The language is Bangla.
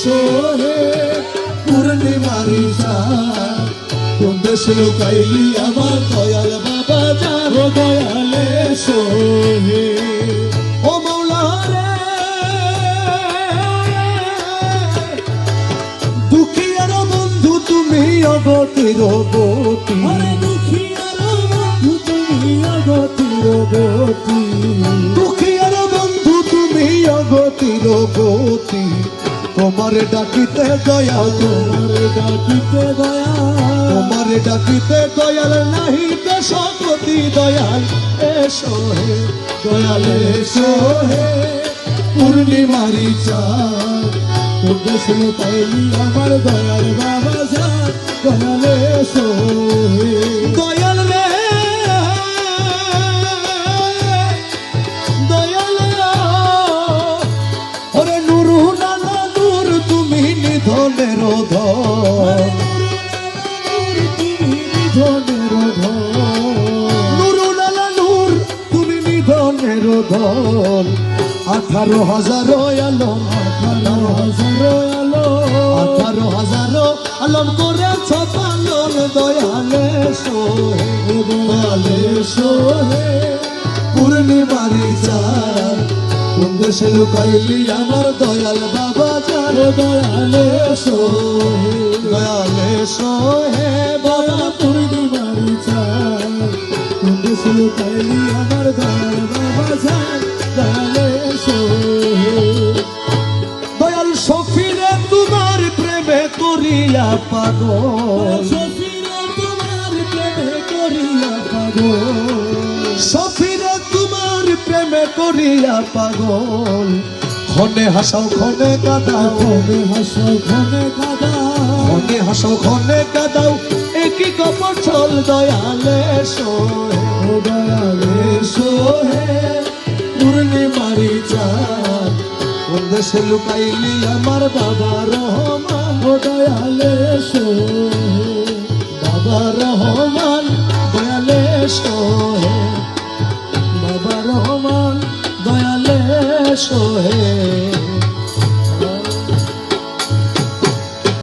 সোহে পূর্ণিমারি দেশ লুকাইলি আমার দয়াল বাবা ও দয়ালে সোহে ও মৌলা রে দুঃখীর বন্ধু তুমি অগতির গতি দুঃখীর বন্ধু তুমি অগতির গতি তুমি অগতির গতি, তোমার ডাকিতে দয়া তোমার ডাকিতে দয়া তোমার ডাকিতে দয়াল নাহি দেশপতি দয়াল। এসো হে, দয়াল এসো হে, পূর্ণিমারি চাঁদ। দেশে পাইলি আমার দয়াল বাবা যান দয়ালে সোহে দয়াল নিধনের ধন নুরু নানা নূর তুমি নিধনের ধন আঠারো আঠারো হাজার আলম করে ছপালন দয়ালে সোহে দয়ালে সোহে। চার কোন দেশে লুকাইলি আমার দয়াল বাবা? দয়ালে সোহে দয়ালে সোহে বাবা তুমি শুরু পাইলি আমার দয়াল বাবা যান দয়ালে সোহে দয়াল সফিরে তোমার প্রেমে করিয়া পাগল সফিরা তোমার প্রেমে করিয়া পাগল সফিরে তোমার প্রেমে করিয়া পাগল ক্ষণে হাসাও ক্ষণে কাদাও ঘনে হাসো ঘনে কাদা ক্ষণে হাসাও ক্ষণে কাদাও একই কপর ছল দয়ালে সোহে। দয়ালে সোহে। পূর্ণিমারি চাঁদ কোন দেশে লুকাইলি আমার বাবা রহমান? ও দয়ালে সোহে। বাবা রহমান দয়ালে সোহে। সোহে